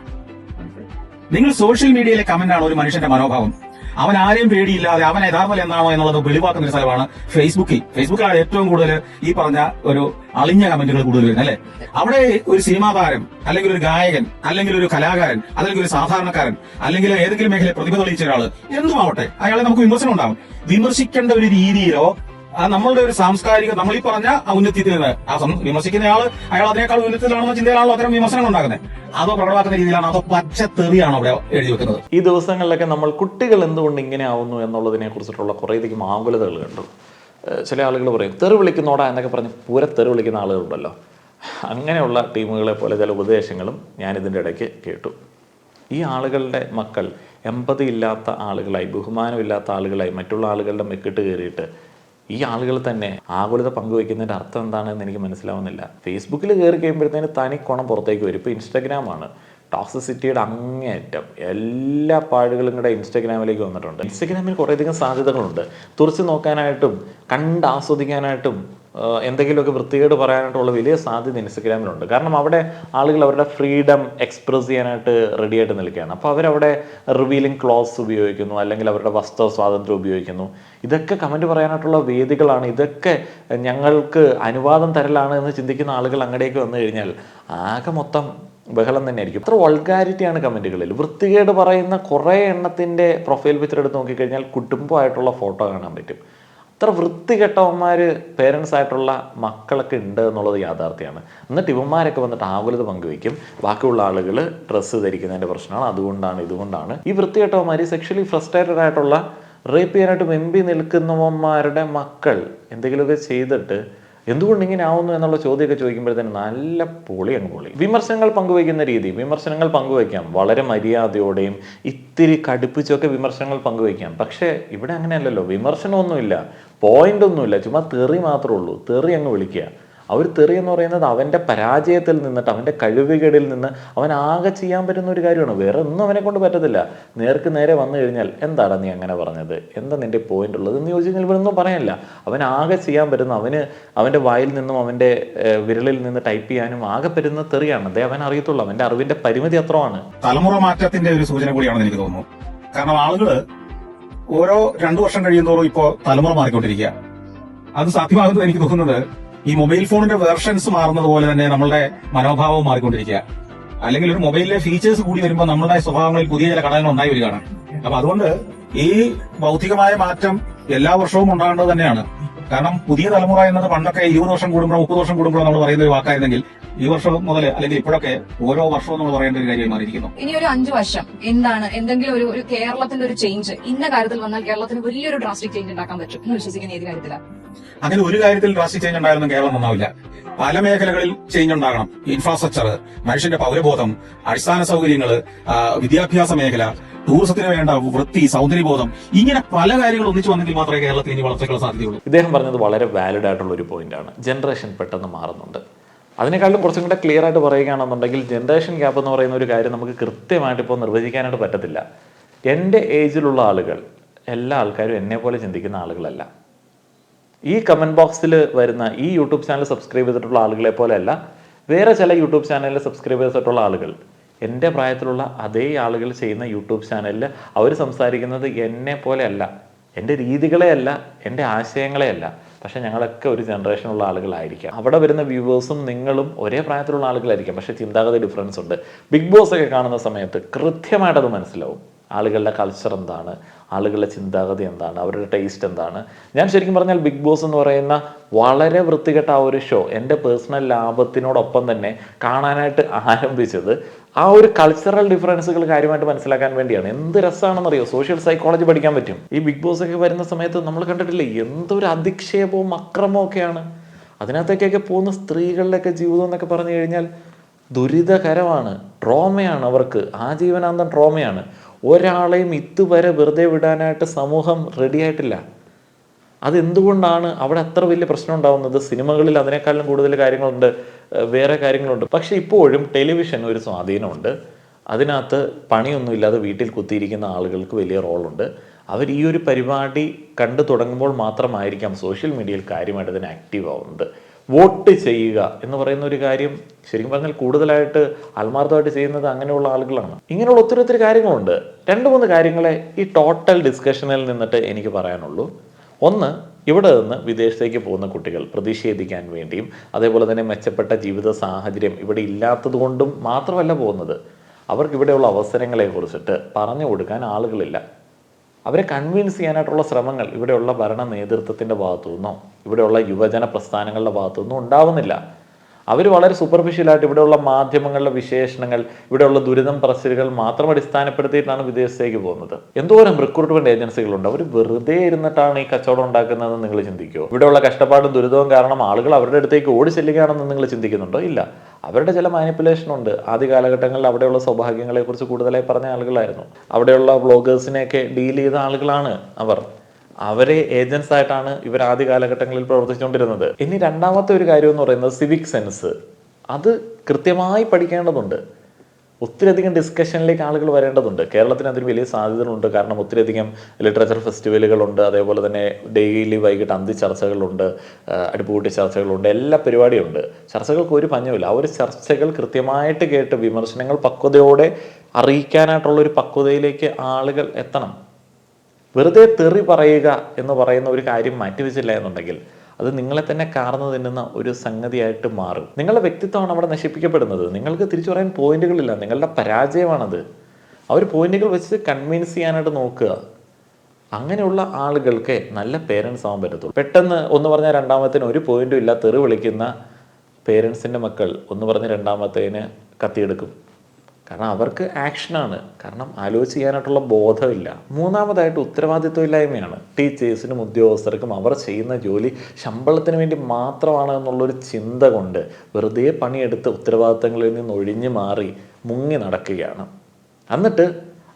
നിങ്ങൾ സോഷ്യൽ മീഡിയയിലെ കമന്റ് ആണ് ഒരു മനുഷ്യന്റെ മനോഭാവം. അവൻ ആരെയും പേടിയില്ലാതെ അവൻ യഥാർത്ഥം എന്താണോ എന്നുള്ളത് വെളിവാക്കുന്ന ഒരു സ്ഥലമാണ് ഫേസ്ബുക്കിൽ. ഫേസ്ബുക്കിലാണ് ഏറ്റവും കൂടുതൽ ഈ പറഞ്ഞ ഒരു അളിഞ്ഞ കമന്റുകൾ കൂടുതൽ വരുന്നത് അല്ലെ? അവിടെ ഒരു സിനിമാ താരം അല്ലെങ്കിൽ ഒരു ഗായകൻ അല്ലെങ്കിൽ ഒരു കലാകാരൻ അല്ലെങ്കിൽ ഒരു സാധാരണക്കാരൻ അല്ലെങ്കിൽ ഏതെങ്കിലും മേഖലയിൽ പ്രതിഭ തെളിയിച്ച ഒരാൾ എന്തുമാവട്ടെ അയാളെ നമുക്ക് വിമർശനം ഉണ്ടാവും. വിമർശിക്കേണ്ട ഒരു രീതിയിലോ നമ്മളുടെ ഒരു സാംസ്കാരിക നമ്മൾ ഈ പറഞ്ഞ ഔന്നത്യത്തിൽ ആ വിമർശിക്കുന്നയാൾ അയാൾ അതിനേക്കാൾ ഉന്നത്തിലാണോ ചിന്തയിലാണോ അത്തരം വിമർശനങ്ങൾ ഉണ്ടാക്കുന്നത്? അതോ പ്രകടമാക്കുന്ന രീതിയിലാണോ? അതോ പച്ചത്തെറിയാണോ അവിടെ എഴുതി വെക്കുന്നത്? ഈ ദിവസങ്ങളിലൊക്കെ നമ്മൾ കുട്ടികൾ എന്തുകൊണ്ട് ഇങ്ങനെ ആവുന്നു എന്നുള്ളതിനെ കുറിച്ചിട്ടുള്ള കുറേയധികം ആകുലതകൾ കണ്ടു. ചില ആളുകൾ പറയും തെറി വിളിക്കുന്നോടാ എന്നൊക്കെ പറഞ്ഞ് പൂര തെറി വിളിക്കുന്ന ആളുകളുണ്ടല്ലോ. അങ്ങനെയുള്ള ടീമുകളെ പോലെ ചില ഉപദേശങ്ങളും ഞാൻ ഇതിന്റെ ഇടയ്ക്ക് കേട്ടു. ഈ ആളുകളുടെ മക്കൾ എമ്പതി ഇല്ലാത്ത ആളുകളായി ബഹുമാനമില്ലാത്ത ആളുകളായി മറ്റുള്ള ആളുകളുടെ മെക്കിട്ട് കയറിയിട്ട് ഈ ആളുകൾ തന്നെ ആകുലത പങ്കുവയ്ക്കുന്നതിന്റെ അർത്ഥം എന്താണെന്ന് എനിക്ക് മനസ്സിലാവുന്നില്ല. ഫേസ്ബുക്കിൽ കയറി കഴിയുമ്പോഴത്തേന് തനി കുണം പുറത്തേക്ക് വരും. ഇപ്പോൾ ഇൻസ്റ്റാഗ്രാമാണ് ടോക്സിസിറ്റിയുടെ അങ്ങേയറ്റം എല്ലാ പാടുകളും കൂടെ ഇൻസ്റ്റാഗ്രാമിലേക്ക് വന്നിട്ടുണ്ട്. ഇൻസ്റ്റാഗ്രാമിൽ കുറേയധികം സാധ്യതകളുണ്ട്. തുറച്ച് നോക്കാനായിട്ടും കണ്ട് ആസ്വദിക്കാനായിട്ടും എന്തെങ്കിലുമൊക്കെ വൃത്തികേട് പറയാനായിട്ടുള്ള വലിയ സാധ്യത ഇൻസ്റ്റഗ്രാമിലുണ്ട്. കാരണം അവിടെ ആളുകൾ അവരുടെ ഫ്രീഡം എക്സ്പ്രസ് ചെയ്യാനായിട്ട് റെഡി ആയിട്ട് നിൽക്കുകയാണ്. അപ്പോൾ അവരവിടെ റിവീലിംഗ് ക്ലോസ് ഉപയോഗിക്കുന്നു അല്ലെങ്കിൽ അവരുടെ വസ്ത്ര സ്വാതന്ത്ര്യം ഉപയോഗിക്കുന്നു. ഇതൊക്കെ കമന്റ് പറയാനായിട്ടുള്ള വേദികളാണ്. ഇതൊക്കെ ഞങ്ങൾക്ക് അനുവാദം തരലാണ് എന്ന് ചിന്തിക്കുന്ന ആളുകൾ അങ്ങടേക്ക് വന്നു കഴിഞ്ഞാൽ ആകെ മൊത്തം ബഹളം തന്നെയായിരിക്കും. അത്ര വൾഗാരിറ്റിയാണ് കമന്റുകളിൽ. വൃത്തികേട് പറയുന്ന കുറേ എണ്ണത്തിന്റെ പ്രൊഫൈൽ പിക്ചർ എടുത്ത് നോക്കിക്കഴിഞ്ഞാൽ കുടുംബമായിട്ടുള്ള ഫോട്ടോ കാണാൻ പറ്റും. അത്ര വൃത്തികെട്ടവന്മാർ പേരൻസ് ആയിട്ടുള്ള മക്കളൊക്കെ ഉണ്ട് എന്നുള്ളത് യാഥാർത്ഥ്യമാണ്. എന്നിട്ട് ഇവന്മാരൊക്കെ വന്നിട്ട് ആകുലത പങ്കുവയ്ക്കും. ബാക്കിയുള്ള ആളുകൾ ഡ്രസ്സ് ധരിക്കുന്നതിന്റെ പ്രശ്നമാണ്. അതുകൊണ്ടാണ് ഇതുകൊണ്ടാണ്. ഈ വൃത്തികെട്ടവന്മാർ സെക്ഷലി ഫ്രസ്ട്രേറ്റഡ് ആയിട്ടുള്ള റേപ്പ് ചെയ്യാനായിട്ട് മെമ്പി നിൽക്കുന്നവന്മാരുടെ മക്കൾ എന്തെങ്കിലുമൊക്കെ ചെയ്തിട്ട് എന്തുകൊണ്ട് ഇങ്ങനെ ആവുന്നു എന്നുള്ള ചോദ്യമൊക്കെ ചോദിക്കുമ്പോഴത്തേന് നല്ല പൊളി അങ്ങ് പൊളി. വിമർശനങ്ങൾ പങ്കുവയ്ക്കുന്ന രീതി. വിമർശനങ്ങൾ പങ്കുവയ്ക്കാം. വളരെ മര്യാദയോടെയും ഇത്തിരി കടുപ്പിച്ചൊക്കെ വിമർശനങ്ങൾ പങ്കുവയ്ക്കാം. പക്ഷേ ഇവിടെ അങ്ങനെയല്ലല്ലോ. വിമർശനമൊന്നുമില്ല. പോയിന്റ് ഒന്നുമില്ല. ചുമ്മാ തെറി മാത്രമേ ഉള്ളൂ. തെറി അങ്ങ് വിളിക്കുക. ഒരു തെറി എന്ന് പറയുന്നത് അവന്റെ പരാജയത്തിൽ നിന്നിട്ട് അവന്റെ കഴിവുകേടിൽ നിന്ന് അവൻ ആകെ ചെയ്യാൻ പറ്റുന്ന ഒരു കാര്യമാണ്. വേറെ ഒന്നും അവനെ കൊണ്ട് പറ്റത്തില്ല. നേർക്ക് നേരെ വന്നു കഴിഞ്ഞാൽ എന്താണ് നീ അങ്ങനെ പറഞ്ഞത്? എന്താ നിന്റെ പോയിന്റ് ഉള്ളത്? എന്ന് ചോദിച്ചു കഴിഞ്ഞാൽ ഇവിടെ പറയാനില്ല അവൻ ആകെ ചെയ്യാൻ പറ്റുന്ന അവന് അവന്റെ വായിൽ നിന്നും അവന്റെ വിരലിൽ നിന്ന് ടൈപ്പ് ചെയ്യാനും ആകെ പറ്റുന്ന തെറിയാണ്. അതേ അവൻ അറിയത്തുള്ളൂ. അവന്റെ അറിവിന്റെ പരിമിതി അത്രമാണ്. തലമുറ മാറ്റത്തിന്റെ ഒരു സൂചന കൂടിയാണെന്ന് എനിക്ക് തോന്നുന്നു. കാരണം ആളുകൾ ഓരോ രണ്ടു വർഷം കഴിയുന്നതോറും ഇപ്പോ തലമുറ മാറിക്കൊണ്ടിരിക്കുക. അത് സാധ്യമാകുന്നത് എനിക്ക് തോന്നുന്നത് ഈ മൊബൈൽ ഫോണിന്റെ വേർഷൻസ് മാറുന്നത് പോലെ തന്നെ നമ്മളുടെ മനോഭാവവും മാറിക്കൊണ്ടിരിക്കുക. അല്ലെങ്കിൽ ഒരു മൊബൈലിലെ ഫീച്ചേഴ്സ് കൂടി വരുമ്പോൾ നമ്മുടെ സ്വഭാവങ്ങളിൽ പുതിയ ചില ഘടകങ്ങൾ ഉണ്ടായി വരികയാണ്. അപ്പൊ അതുകൊണ്ട് ഈ ഭൗതികമായ മാറ്റം എല്ലാ വർഷവും ഉണ്ടാകേണ്ടത് തന്നെയാണ്. കാരണം പുതിയ തലമുറ എന്നത് പണ്ടൊക്കെ ഇരുപത് വർഷം കൂടുമ്പോഴോ മുപ്പത് വർഷം കൂടുമ്പോഴോ നമ്മൾ പറയുന്ന ഒരു വാക്കായിരുന്നെങ്കിൽ ഈ വർഷം മുതൽ അല്ലെങ്കിൽ ഇപ്പോഴൊക്കെ ഓരോ വർഷവും നമ്മൾ പറയേണ്ട ഒരു കാര്യമായി മാറിയിരിക്കുന്നു. ഇനി ഒരു അഞ്ചു വർഷം എന്താണ് എന്തെങ്കിലും ഒരു ഒരു കേരളത്തിന്റെ ഒരു ചേഞ്ച് ഇന്ന കാര്യത്തിൽ വന്നാൽ കേരളത്തിന് വലിയൊരു ഡ്രാസ്റ്റിക് ചേഞ്ച് ഉണ്ടാക്കാൻ പറ്റും എന്ന് വിശ്വസിക്കുന്ന ഏത് കാര്യത്തിലാണ് അങ്ങനെ ഒരു കാര്യത്തിൽ ഡ്രാസ്റ്റിക് ചേഞ്ച് ഉണ്ടായിരുന്നു കേരളം നന്നാവില്ല. പല മേഖലകളിൽ ചേഞ്ച് ഉണ്ടാകണം. ഇൻഫ്രാസ്ട്രക്ചർ മനുഷ്യന്റെ പൗരബോധം അടിസ്ഥാന സൗകര്യങ്ങൾ വിദ്യാഭ്യാസ മേഖല ടൂറിസത്തിന് വേണ്ട വൃത്തി സൗന്ദര്യബോധം ഇങ്ങനെ പല കാര്യങ്ങൾ ഒന്നിച്ചു വന്നെങ്കിൽ മാത്രമേ കേരളത്തിൽ ഇനി വളർച്ചയ്ക്കുള്ള സാധ്യതയുള്ളൂ. ഇദ്ദേഹം പറഞ്ഞത് വളരെ വാലിഡ് ആയിട്ടുള്ള ഒരു പോയിന്റാണ് ജനറേഷൻ പെട്ടെന്ന് മാറുന്നുണ്ട്. അതിനേക്കാളും കുറച്ചും കൂടെ ക്ലിയർ ആയിട്ട് പറയുകയാണെന്നുണ്ടെങ്കിൽ ജനറേഷൻ ഗ്യാപ്പ് എന്ന് പറയുന്ന ഒരു കാര്യം നമുക്ക് കൃത്യമായിട്ട് ഇപ്പോൾ നിർവചിക്കാനായിട്ട് പറ്റത്തില്ല. എന്റെ ഏജിലുള്ള ആളുകൾ എല്ലാ ആൾക്കാരും എന്നെ പോലെ ചിന്തിക്കുന്ന ആളുകളല്ല. ഈ കമന്റ് ബോക്സിൽ വരുന്ന ഈ യൂട്യൂബ് ചാനൽ സബ്സ്ക്രൈബ് ചെയ്തിട്ടുള്ള ആളുകളെ പോലെയല്ല വേറെ ചില യൂട്യൂബ് ചാനലിൽ സബ്സ്ക്രൈബ് ചെയ്തിട്ടുള്ള ആളുകൾ. എന്റെ പ്രായത്തിലുള്ള അതേ ആളുകൾ ചെയ്യുന്ന യൂട്യൂബ് ചാനലിൽ അവർ സംസാരിക്കുന്നത് എന്നെ പോലെയല്ല. എന്റെ രീതികളെയല്ല എന്റെ ആശയങ്ങളെയല്ല. പക്ഷേ ഞങ്ങളൊക്കെ ഒരു ജനറേഷനുള്ള ആളുകളായിരിക്കാം. അവിടെ വരുന്ന വ്യൂവേഴ്സും നിങ്ങളും ഒരേ പ്രായത്തിലുള്ള ആളുകളായിരിക്കാം. പക്ഷേ ചിന്താഗതി ഡിഫറൻസ് ഉണ്ട്. ബിഗ് ബോസ് ഒക്കെ കാണുന്ന സമയത്ത് കൃത്യമായിട്ടത് മനസ്സിലാവും. ആളുകളുടെ കൾച്ചർ എന്താണ്? ആളുകളുടെ ചിന്താഗതി എന്താണ്? അവരുടെ ടേസ്റ്റ് എന്താണ്? ഞാൻ ശരിക്കും പറഞ്ഞാൽ ബിഗ് ബോസ് എന്ന് പറയുന്ന വളരെ വൃത്തികെട്ട ആ ഒരു ഷോ എന്റെ പേഴ്സണൽ ലാഭത്തിനോടൊപ്പം തന്നെ കാണാനായിട്ട് ആരംഭിച്ചത് ആ ഒരു കൾച്ചറൽ ഡിഫറൻസുകൾ കാര്യമായിട്ട് മനസ്സിലാക്കാൻ വേണ്ടിയാണ്. എന്ത് രസമാണെന്നറിയോ സോഷ്യൽ സൈക്കോളജി പഠിക്കാൻ പറ്റും. ഈ ബിഗ് ബോസ് ഒക്കെ വരുന്ന സമയത്ത് നമ്മൾ കണ്ടിട്ടില്ലേ? എന്തൊരു അധിക്ഷേപവും അക്രമവും ഒക്കെയാണ്. അതിനകത്തേക്കൊക്കെ പോകുന്ന സ്ത്രീകളുടെയൊക്കെ ജീവിതം എന്നൊക്കെ പറഞ്ഞു കഴിഞ്ഞാൽ ദുരിതകരമാണ്. ട്രോമയാണ് അവർക്ക്. ആ ജീവനാന്തം ട്രോമയാണ്. ഒരാളെയും ഇതുവരെ വെറുതെ വിടാനായിട്ട് സമൂഹം റെഡി ആയിട്ടില്ല. അതെന്തുകൊണ്ടാണ് അവിടെ അത്ര വലിയ പ്രശ്നം ഉണ്ടാകുന്നത് സിനിമകളിൽ അതിനേക്കാളും കൂടുതൽ കാര്യങ്ങളുണ്ട് വേറെ കാര്യങ്ങളുണ്ട്. പക്ഷെ ഇപ്പോഴും ടെലിവിഷൻ ഒരു സ്വാധീനമുണ്ട്. അതിനകത്ത് പണിയൊന്നുമില്ലാതെ വീട്ടിൽ കുത്തിയിരിക്കുന്ന ആളുകൾക്ക് വലിയ റോളുണ്ട്. അവർ ഈ ഒരു പരിപാടി കണ്ടു തുടങ്ങുമ്പോൾ മാത്രമായിരിക്കാം സോഷ്യൽ മീഡിയയിൽ കാര്യമായിട്ട് ഇതിന് ആക്റ്റീവ് ആവുന്നത്. വോട്ട് ചെയ്യുക എന്ന് പറയുന്ന ഒരു കാര്യം ശരിക്കും പറഞ്ഞാൽ കൂടുതലായിട്ട് ആത്മാർത്ഥമായിട്ട് ചെയ്യുന്നത് അങ്ങനെയുള്ള ആളുകളാണ്. ഇങ്ങനെയുള്ള ഒത്തിരി ഒത്തിരി കാര്യങ്ങളുണ്ട്. രണ്ട് മൂന്ന് കാര്യങ്ങളെ ഈ ടോട്ടൽ ഡിസ്കഷനിൽ നിന്നിട്ട് എനിക്ക് പറയാനുള്ളൂ. ഒന്ന് ഇവിടെ നിന്ന് വിദേശത്തേക്ക് പോകുന്ന കുട്ടികൾ പ്രതിഷേധിക്കാൻ വേണ്ടിയും അതേപോലെ തന്നെ മെച്ചപ്പെട്ട ജീവിത സാഹചര്യം ഇവിടെ ഇല്ലാത്തതുകൊണ്ടും മാത്രമല്ല പോകുന്നത്. അവർക്ക് ഇവിടെയുള്ള അവസരങ്ങളെ കുറിച്ചിട്ട് പറഞ്ഞു കൊടുക്കാൻ ആളുകളില്ല. അവരെ കൺവിൻസ് ചെയ്യാനായിട്ടുള്ള ശ്രമങ്ങൾ ഇവിടെയുള്ള ഭരണ നേതൃത്വത്തിന്റെ ഭാഗത്തു നിന്നോ ഇവിടെയുള്ള യുവജന പ്രസ്ഥാനങ്ങളുടെ ഭാഗത്തു നിന്നോ ഉണ്ടാവുന്നില്ല. അവർ വളരെ സൂപ്പർഫിഷ്യലായിട്ട് ഇവിടെയുള്ള മാധ്യമങ്ങളുടെ വിശേഷണങ്ങൾ ഇവിടെയുള്ള ദുരിതം പറച്ചിലുകൾ മാത്രം അടിസ്ഥാനപ്പെടുത്തിയിട്ടാണ് വിദേശത്തേക്ക് പോകുന്നത്. എന്തോരം റിക്രൂട്ട്മെന്റ് ഏജൻസികളുണ്ട് അവർ വെറുതെ ഇരുന്നിട്ടാണ് ഈ കച്ചവടം ഉണ്ടാക്കുന്നതെന്ന് നിങ്ങൾ ചിന്തിക്കുമോ ഇവിടെയുള്ള കഷ്ടപ്പാടും ദുരിതവും കാരണം ആളുകൾ അവരുടെ അടുത്തേക്ക് ഓടി ചെല്ലുകയാണെന്ന് നിങ്ങൾ ചിന്തിക്കുന്നുണ്ടോ? ഇല്ല. അവരുടെ ചില മാനിപ്പുലേഷൻ ഉണ്ട്. ആദ്യ കാലഘട്ടങ്ങളിൽ അവിടെയുള്ള സൗഭാഗ്യങ്ങളെ കുറിച്ച് കൂടുതലായി പറഞ്ഞ ആളുകളായിരുന്നു. അവിടെയുള്ള വ്ളോഗേഴ്സിനെയൊക്കെ ഡീൽ ചെയ്ത ആളുകളാണ് അവർ. അവരെ ഏജൻസ് ആയിട്ടാണ് ഇവർ ആദ്യ കാലഘട്ടങ്ങളിൽ പ്രവർത്തിച്ചുകൊണ്ടിരുന്നത്. ഇനി രണ്ടാമത്തെ ഒരു കാര്യം എന്ന് പറയുന്നത് സിവിക് സെൻസ് അത് കൃത്യമായി പഠിക്കേണ്ടതുണ്ട്. ഒത്തിരിയധികം ഡിസ്കഷനിലേക്ക് ആളുകൾ വരേണ്ടതുണ്ട്. കേരളത്തിന് അതിന് വലിയ സാധ്യതകളുണ്ട്. കാരണം ഒത്തിരിയധികം ലിറ്ററേച്ചർ ഫെസ്റ്റിവലുകളുണ്ട് അതേപോലെ തന്നെ ഡെയിലി വൈകിട്ട് അന്തി ചർച്ചകളുണ്ട്. അടുപ്പുകൂട്ടി ചർച്ചകളുണ്ട്. എല്ലാ പരിപാടിയുണ്ട്. ചർച്ചകൾക്ക് ഒരു പഞ്ഞമില്ല ആ ഒരു ചർച്ചകൾ കൃത്യമായിട്ട് കേട്ട് വിമർശനങ്ങൾ പക്വതയോടെ അറിയിക്കാനായിട്ടുള്ള ഒരു പക്വതയിലേക്ക് ആളുകൾ എത്തണം. വെറുതെ തെറി പറയുക എന്ന് പറയുന്ന ഒരു കാര്യം മാറ്റിവെച്ചില്ല എന്നുണ്ടെങ്കിൽ അത് നിങ്ങളെ തന്നെ കാർന്നു തിന്നുന്ന ഒരു സംഗതിയായിട്ട് മാറും. നിങ്ങളുടെ വ്യക്തിത്വമാണ് അവിടെ നശിപ്പിക്കപ്പെടുന്നത്. നിങ്ങൾക്ക് തിരിച്ചു പറയാൻ പോയിന്റുകളില്ല. നിങ്ങളുടെ പരാജയമാണത്. ഒരു പോയിന്റുകൾ വെച്ച് കൺവിൻസ് ചെയ്യാനായിട്ട് നോക്കുക. അങ്ങനെയുള്ള ആളുകൾക്ക് നല്ല പേരൻസ് ആവാൻ പറ്റത്തുള്ളൂ. പെട്ടെന്ന് ഒന്ന് പറഞ്ഞ രണ്ടാമത്തേന് ഒരു പോയിന്റും ഇല്ല. തെറി വിളിക്കുന്ന പേരൻസിന്റെ മക്കൾ ഒന്ന് പറഞ്ഞ് രണ്ടാമത്തേന് കത്തിയെടുക്കും. കാരണം അവർക്ക് ആക്ഷനാണ്. കാരണം ആലോചിച്ച് ചെയ്യാനായിട്ടുള്ള ബോധമില്ല. മൂന്നാമതായിട്ട് ഉത്തരവാദിത്വമില്ലായ്മയാണ്. ടീച്ചേഴ്സിനും ഉദ്യോഗസ്ഥർക്കും അവർ ചെയ്യുന്ന ജോലി ശമ്പളത്തിന് വേണ്ടി മാത്രമാണ് എന്നുള്ളൊരു ചിന്ത കൊണ്ട് വെറുതെ പണിയെടുത്ത് ഉത്തരവാദിത്തങ്ങളിൽ നിന്ന് ഒഴിഞ്ഞു മാറി മുങ്ങി നടക്കുകയാണ്. എന്നിട്ട്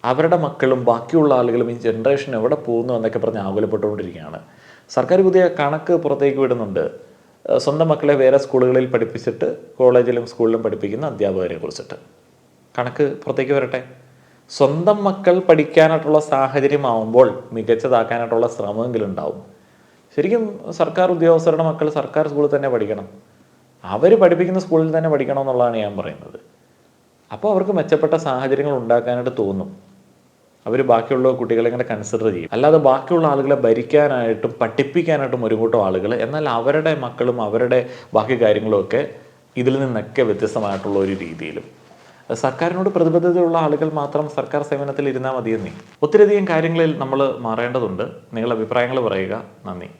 അവരുടെ മക്കളും ബാക്കിയുള്ള ആളുകളും ഈ ജനറേഷൻ എവിടെ പോകുന്നു എന്നൊക്കെ പറഞ്ഞ് ആകുലപ്പെട്ടുകൊണ്ടിരിക്കുകയാണ്. സർക്കാർ പുതിയ കണക്ക് പുറത്തേക്ക് വിടുന്നുണ്ട്. സ്വന്തം മക്കളെ വേറെ സ്കൂളുകളിൽ പഠിപ്പിച്ചിട്ട് കോളേജിലും സ്കൂളിലും പഠിപ്പിക്കുന്ന അധ്യാപകരെ കുറിച്ചിട്ട്. കണക്ക് പുറത്തേക്ക് വരട്ടെ. സ്വന്തം മക്കൾ പഠിക്കാനായിട്ടുള്ള സാഹചര്യമാവുമ്പോൾ മികച്ചതാക്കാനായിട്ടുള്ള ശ്രമമെങ്കിലും ഉണ്ടാവും ശരിക്കും സർക്കാർ ഉദ്യോഗസ്ഥരുടെ മക്കൾ സർക്കാർ സ്കൂളിൽ തന്നെ പഠിക്കണം. അവർ പഠിപ്പിക്കുന്ന സ്കൂളിൽ തന്നെ പഠിക്കണം എന്നുള്ളതാണ് ഞാൻ പറയുന്നത്. അപ്പോൾ അവർക്ക് മെച്ചപ്പെട്ട സാഹചര്യങ്ങൾ ഉണ്ടാക്കാനായിട്ട് തോന്നും. അവർ ബാക്കിയുള്ള കുട്ടികളെ ഇങ്ങനെ കൺസിഡർ ചെയ്യും. അല്ലാതെ ബാക്കിയുള്ള ആളുകളെ ഭരിക്കാനായിട്ടും പഠിപ്പിക്കാനായിട്ടും ഒരു കൂട്ടം ആളുകൾ എന്നാൽ അവരുടെ മക്കളും അവരുടെ ബാക്കി കാര്യങ്ങളും ഒക്കെ ഇതിൽ നിന്നൊക്കെ വ്യത്യസ്തമായിട്ടുള്ള ഒരു രീതിയിലും. സർക്കാരിനോട് പ്രതിബദ്ധതയുള്ള ആളുകൾ മാത്രം സർക്കാർ സേവനത്തിൽ ഇരുന്നാൽ മതിയെന്നേ. ഒത്തിരിയധികം കാര്യങ്ങളിൽ നമ്മൾ മാറേണ്ടതുണ്ട്. നിങ്ങളുടെ അഭിപ്രായങ്ങൾ പറയുക. നന്ദി.